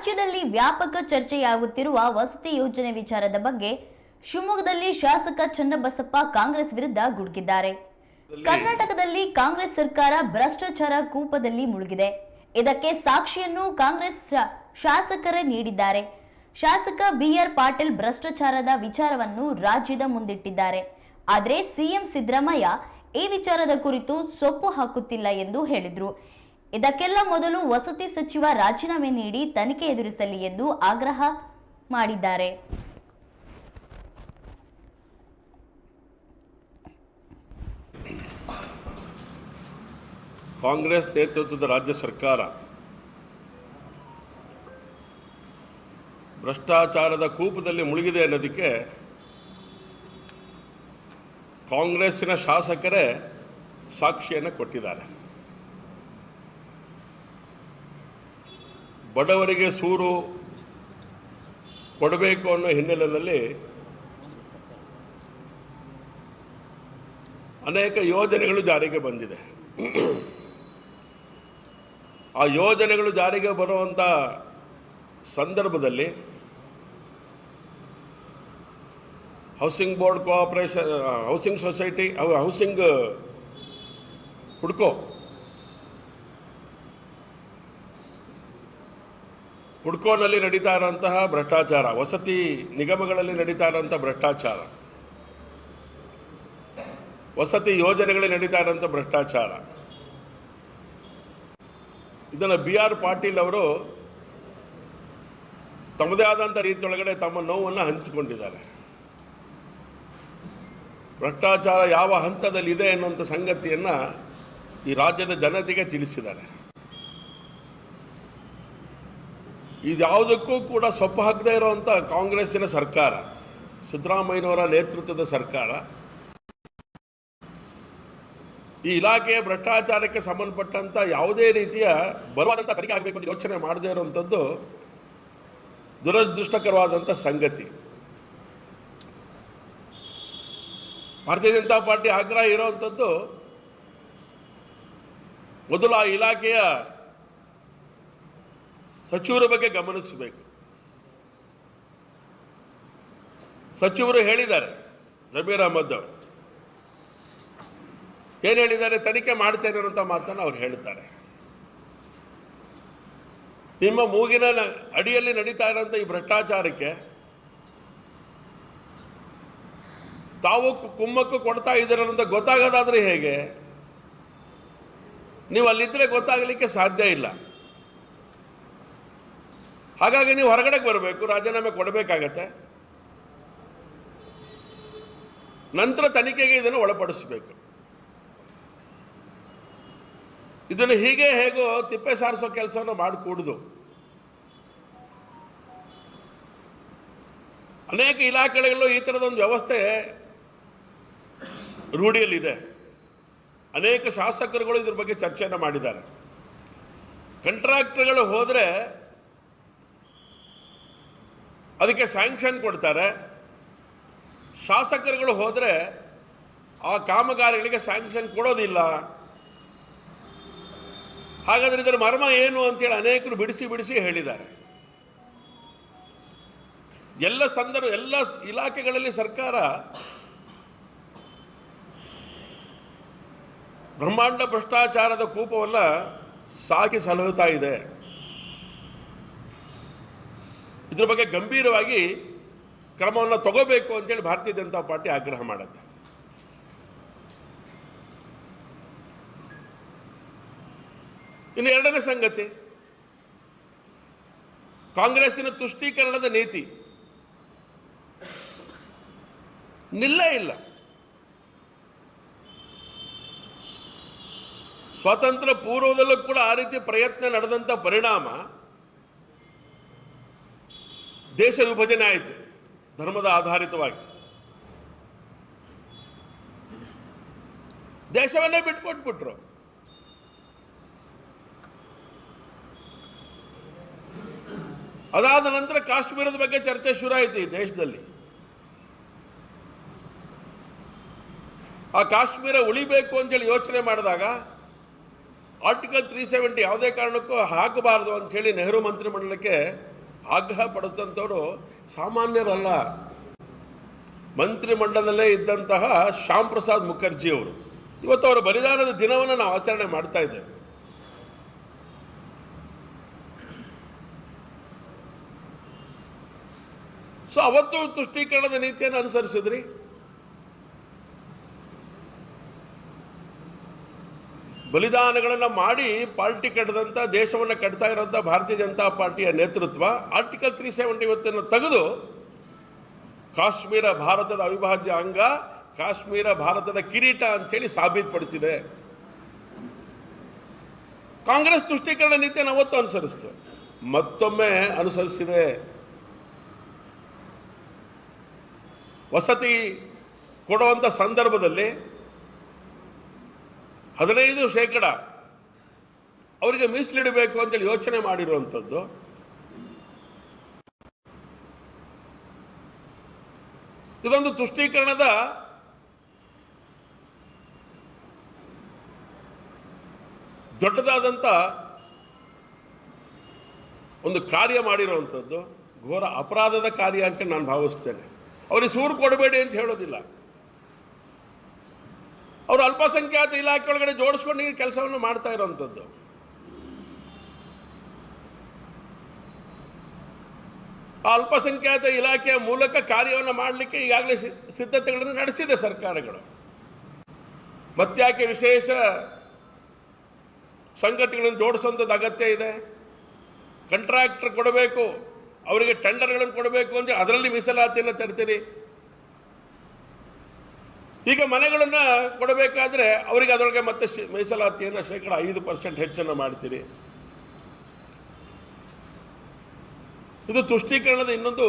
ರಾಜ್ಯದಲ್ಲಿ ವ್ಯಾಪಕ ಚರ್ಚೆಯಾಗುತ್ತಿರುವ ವಸತಿ ಯೋಜನೆ ವಿಚಾರದ ಬಗ್ಗೆ ಶಿವಮೊಗ್ಗದಲ್ಲಿ ಶಾಸಕ ಚನ್ನಬಸಪ್ಪ ಕಾಂಗ್ರೆಸ್ ವಿರುದ್ಧ ಗುಡುಗಿದ್ದಾರೆ. ಕರ್ನಾಟಕದಲ್ಲಿ ಕಾಂಗ್ರೆಸ್ ಸರ್ಕಾರ ಭ್ರಷ್ಟಾಚಾರ ಕೂಪದಲ್ಲಿ ಮುಳುಗಿದೆ. ಇದಕ್ಕೆ ಸಾಕ್ಷಿಯನ್ನು ಕಾಂಗ್ರೆಸ್ ಶಾಸಕರೇ ನೀಡಿದ್ದಾರೆ. ಶಾಸಕ ಬಿಆರ್ ಪಾಟೀಲ್ ಭ್ರಷ್ಟಾಚಾರದ ವಿಚಾರವನ್ನು ರಾಜ್ಯದ ಮುಂದಿಟ್ಟಿದ್ದಾರೆ. ಆದರೆ ಸಿಎಂ ಸಿದ್ದರಾಮಯ್ಯ ಈ ವಿಚಾರದ ಕುರಿತು ಸೊಪ್ಪು ಹಾಕುತ್ತಿಲ್ಲ ಎಂದು ಹೇಳಿದ್ರು. ಇದಕ್ಕೆಲ್ಲ ಮೊದಲು ವಸತಿ ಸಚಿವ ರಾಜೀನಾಮೆ ನೀಡಿ ತನಿಖೆ ಎದುರಿಸಲಿ ಎಂದು ಆಗ್ರಹ ಮಾಡಿದ್ದಾರೆ. ಕಾಂಗ್ರೆಸ್ ನೇತೃತ್ವದ ರಾಜ್ಯ ಸರ್ಕಾರ ಭ್ರಷ್ಟಾಚಾರದ ಕೂಪದಲ್ಲಿ ಮುಳುಗಿದೆ ಅನ್ನೋದಕ್ಕೆ ಕಾಂಗ್ರೆಸ್ಸಿನ ಶಾಸಕರೇ ಸಾಕ್ಷಿಯನ್ನು ಕೊಟ್ಟಿದ್ದಾರೆ. ಬಡವರಿಗೆ ಸೂರು ಕೊಡಬೇಕು ಅನ್ನೋ ಹಿನ್ನೆಲೆಯಲ್ಲಿ ಅನೇಕ ಯೋಜನೆಗಳು ಜಾರಿಗೆ ಬಂದಿದೆ. ಆ ಯೋಜನೆಗಳು ಜಾರಿಗೆ ಬರುವಂಥ ಸಂದರ್ಭದಲ್ಲಿ housing board cooperation, housing society housing ಹುಡ್ಕೋ ಹುಡ್ಕೋನಲ್ಲಿ ನಡೀತಾ ಇರೋಂತಹ ಭ್ರಷ್ಟಾಚಾರ, ವಸತಿ ನಿಗಮಗಳಲ್ಲಿ ನಡೀತಾ ಇರೋಂಥ ಭ್ರಷ್ಟಾಚಾರ, ವಸತಿ ಯೋಜನೆಗಳಲ್ಲಿ ನಡೀತಾ ಇರೋಂಥ ಭ್ರಷ್ಟಾಚಾರ. ಇದನ್ನು ಬಿ ಆರ್ ಪಾಟೀಲ್ ಅವರು ತಮ್ಮದೇ ಆದಂಥ ರೀತಿಯೊಳಗಡೆ ತಮ್ಮ ನೋವನ್ನು ಹಂಚಿಕೊಂಡಿದ್ದಾರೆ. ಭ್ರಷ್ಟಾಚಾರ ಯಾವ ಹಂತದಲ್ಲಿ ಇದೆ ಅನ್ನುವಂಥ ಸಂಗತಿಯನ್ನು ಈ ರಾಜ್ಯದ ಜನತೆಗೆ ತಿಳಿಸಿದ್ದಾರೆ. ಇದ್ಯಾವುದಕ್ಕೂ ಕೂಡ ಸೊಪ್ಪು ಹಾಕದೇ ಇರುವಂಥ ಕಾಂಗ್ರೆಸ್ಸಿನ ಸರ್ಕಾರ, ಸಿದ್ದರಾಮಯ್ಯನವರ ನೇತೃತ್ವದ ಸರ್ಕಾರ. ಈ ಇಲಾಖೆಯ ಭ್ರಷ್ಟಾಚಾರಕ್ಕೆ ಸಂಬಂಧಪಟ್ಟಂಥ ಯಾವುದೇ ರೀತಿಯ ಬಲವಾದಂಥ ತನಿಖೆ ಆಗಬೇಕು ಅಂತ ಯೋಚನೆ ಮಾಡದೇ ಇರುವಂಥದ್ದು ದುರದೃಷ್ಟಕರವಾದಂಥ ಸಂಗತಿ. ಭಾರತೀಯ ಜನತಾ ಪಾರ್ಟಿ ಆಗ್ರಹ ಇರುವಂಥದ್ದು ಮೊದಲು ಆ ಇಲಾಖೆಯ ಸಚಿವರ ಬಗ್ಗೆ ಗಮನಿಸಬೇಕು. ಸಚಿವರು ಹೇಳಿದ್ದಾರೆ ಜಮೀರ್ ಅಹಮದ್ ಅವರು. ಏನು ಹೇಳಿದ್ದಾರೆ? ತನಿಖೆ ಮಾಡ್ತೇನೆ ಅನ್ನೋಂಥ ಮಾತನ್ನು ಅವ್ರು ಹೇಳ್ತಾರೆ. ನಿಮ್ಮ ಮೂಗಿನ ಅಡಿಯಲ್ಲಿ ನಡೀತಾ ಇರೋಂಥ ಈ ಭ್ರಷ್ಟಾಚಾರಕ್ಕೆ ತಾವು ಕುಮ್ಮಕ್ಕು ಕೊಡ್ತಾ ಇದ್ದೀರ ಗೊತ್ತಾಗೋದಾದ್ರೆ ಹೇಗೆ? ನೀವು ಅಲ್ಲಿದ್ದರೆ ಗೊತ್ತಾಗಲಿಕ್ಕೆ ಸಾಧ್ಯ ಇಲ್ಲ. ಹಾಗಾಗಿ ನೀವು ಹೊರಗಡೆಗೆ ಬರಬೇಕು, ರಾಜೀನಾಮೆ ಕೊಡಬೇಕಾಗತ್ತೆ. ನಂತರ ತನಿಖೆಗೆ ಇದನ್ನು ಒಳಪಡಿಸಬೇಕು. ಇದನ್ನು ಹೀಗೆ ಹೇಗೋ ತಿಪ್ಪೆ ಸಾರಿಸೋ ಕೆಲಸವನ್ನು ಮಾಡಿಕೂಡುದು. ಅನೇಕ ಇಲಾಖೆಗಳು ಈ ಥರದೊಂದು ವ್ಯವಸ್ಥೆ ರೂಢಿಯಲ್ಲಿದೆ. ಅನೇಕ ಶಾಸಕರುಗಳು ಇದ್ರ ಬಗ್ಗೆ ಚರ್ಚೆಯನ್ನು ಮಾಡಿದ್ದಾರೆ. ಕಂಟ್ರಾಕ್ಟರ್ಗಳು ಹೋದರೆ ಅದಕ್ಕೆ ಸ್ಯಾಂಕ್ಷನ್ ಕೊಡ್ತಾರೆ. ಶಾಸಕರುಗಳು ಹೋದರೆ ಆ ಕಾಮಗಾರಿಗಳಿಗೆ ಸ್ಯಾಂಕ್ಷನ್ ಕೊಡೋದಿಲ್ಲ. ಹಾಗಾದರೆ ಇದರ ಮರ್ಮ ಏನು ಅಂತೇಳಿ ಅನೇಕರು ಬಿಡಿಸಿ ಬಿಡಿಸಿ ಹೇಳಿದ್ದಾರೆ. ಎಲ್ಲ ಸಂದರ್ಭ, ಎಲ್ಲ ಇಲಾಖೆಗಳಲ್ಲಿ ಸರ್ಕಾರ ಬ್ರಹ್ಮಾಂಡ ಭ್ರಷ್ಟಾಚಾರದ ಕೂಪವನ್ನು ಸಾಕಿ ಸಲಹುತ್ತಾ ಇದೆ. ಇದ್ರ ಬಗ್ಗೆ ಗಂಭೀರವಾಗಿ ಕ್ರಮವನ್ನು ತಗೋಬೇಕು ಅಂತೇಳಿ ಭಾರತೀಯ ಜನತಾ ಪಾರ್ಟಿ ಆಗ್ರಹ ಮಾಡುತ್ತೆ. ಇನ್ನು ಎರಡನೇ ಸಂಗತಿ, ಕಾಂಗ್ರೆಸ್ಸಿನ ತುಷ್ಟೀಕರಣದ ನೀತಿ. ನಿಲ್ಲ ಇಲ್ಲ. ಸ್ವಾತಂತ್ರ್ಯ ಪೂರ್ವದಲ್ಲೂ ಕೂಡ ಆ ರೀತಿ ಪ್ರಯತ್ನ ನಡೆದಂಥ ಪರಿಣಾಮ ದೇಶ ವಿಭಜನೆ ಆಯಿತು. ಧರ್ಮದ ಆಧಾರಿತವಾಗಿ. ದೇಶವನ್ನೇ ಬಿಟ್ಕೊಟ್ಬಿಟ್ರು. ಅದಾದ ನಂತರ ಕಾಶ್ಮೀರದ ಬಗ್ಗೆ ಚರ್ಚೆ ಶುರು ಆಯಿತು ಈ ದೇಶದಲ್ಲಿ. ಆ ಕಾಶ್ಮೀರ ಉಳಿಬೇಕು ಅಂತೇಳಿ ಯೋಚನೆ ಮಾಡಿದಾಗ ಆರ್ಟಿಕಲ್ ತ್ರೀ ಸೆವೆಂಟಿ ಯಾವುದೇ ಕಾರಣಕ್ಕೂ ಹಾಕಬಾರದು ಅಂಥೇಳಿ ನೆಹರು ಮಂತ್ರಿಮಂಡಲಕ್ಕೆ ಆಗ್ರಹ ಪಡಿಸಿದಂಥವ್ರು ಸಾಮಾನ್ಯರಲ್ಲ. ಮಂತ್ರಿಮಂಡಲದಲ್ಲೇ ಇದ್ದಂತಹ ಶ್ಯಾಮ್ ಪ್ರಸಾದ್ ಮುಖರ್ಜಿ ಅವರು. ಇವತ್ತು ಅವರ ಬಲಿದಾನದ ದಿನವನ್ನು ನಾವು ಆಚರಣೆ ಮಾಡ್ತಾ ಇದ್ದೇವೆ. ಸೊ ಅವತ್ತು ತುಷ್ಟೀಕರಣದ ನೀತಿಯನ್ನು ಅನುಸರಿಸಿದ್ರಿ? ಬಲಿದಾನಗಳನ್ನು ಮಾಡಿ ಪಾರ್ಟಿ ಕಟ್ಟದಂಥ ದೇಶವನ್ನು ಕಟ್ತಾ ಇರೋಂಥ ಭಾರತೀಯ ಜನತಾ ಪಾರ್ಟಿಯ ನೇತೃತ್ವ ಆರ್ಟಿಕಲ್ ತ್ರೀ ಸೆವೆಂಟಿ ಇವತ್ತನ್ನು ತೆಗೆದು ಕಾಶ್ಮೀರ ಭಾರತದ ಅವಿಭಾಜ್ಯ ಅಂಗ, ಕಾಶ್ಮೀರ ಭಾರತದ ಕಿರೀಟ ಅಂಥೇಳಿ ಸಾಬೀತುಪಡಿಸಿದೆ. ಕಾಂಗ್ರೆಸ್ ತುಷ್ಟೀಕರಣ ನೀತಿಯನ್ನು ಅವತ್ತು ಅನುಸರಿಸ್ತು. ಮತ್ತೊಮ್ಮೆ ಅನುಸರಿಸಿದೆ. ವಸತಿ ಕೊಡುವಂಥ ಸಂದರ್ಭದಲ್ಲಿ ಹದಿನೈದು ಶೇಕಡ. ಅವರಿಗೆ ಮೀಸಲಿಡಬೇಕು ಅಂತೇಳಿ ಯೋಚನೆ ಮಾಡಿರುವಂಥದ್ದು. ಇದೊಂದು ತುಷ್ಟೀಕರಣದ ದೊಡ್ಡದಾದಂಥ ಒಂದು ಕಾರ್ಯ ಮಾಡಿರುವಂಥದ್ದು. ಘೋರ ಅಪರಾಧದ ಕಾರ್ಯ ಅಂತ ನಾನು ಭಾವಿಸ್ತೇನೆ. ಅವ್ರಿಗೆ ಸೂರು ಕೊಡಬೇಡಿ ಅಂತ ಹೇಳೋದಿಲ್ಲ. ಅವರು ಅಲ್ಪಸಂಖ್ಯಾತ ಇಲಾಖೆ ಒಳಗಡೆ ಜೋಡಿಸ್ಕೊಂಡು ಈ ಕೆಲಸವನ್ನು ಮಾಡ್ತಾ ಇರೋವಂಥದ್ದು ಆ ಅಲ್ಪಸಂಖ್ಯಾತ ಇಲಾಖೆಯ ಮೂಲಕ ಕಾರ್ಯವನ್ನು ಮಾಡಲಿಕ್ಕೆ ಈಗಾಗಲೇ ಸಿದ್ಧತೆಗಳನ್ನು ನಡೆಸಿದೆ ಸರ್ಕಾರಗಳು. ಮತ್ತಾಕೆ ವಿಶೇಷ ಸಂಗತಿಗಳನ್ನು ಜೋಡಿಸುವಂಥದ್ದು ಅಗತ್ಯ ಇದೆ. ಕಂಟ್ರಾಕ್ಟರ್ ಕೊಡಬೇಕು, ಅವರಿಗೆ ಟೆಂಡರ್ಗಳನ್ನು ಕೊಡಬೇಕು ಅಂದರೆ ಅದರಲ್ಲಿ ಮೀಸಲಾತಿಯನ್ನು ತರ್ತೀರಿ. ಈಗ ಮನೆಗಳನ್ನು ಕೊಡಬೇಕಾದ್ರೆ ಅವರಿಗೆ ಅದರೊಳಗೆ ಮತ್ತೆ ಮೀಸಲಾತಿಯನ್ನು ಶೇಕಡ ಐದು ಪರ್ಸೆಂಟ್ ಹೆಚ್ಚನ್ನು ಮಾಡ್ತೀರಿ. ಇದು ತುಷ್ಟೀಕರಣದ ಇನ್ನೊಂದು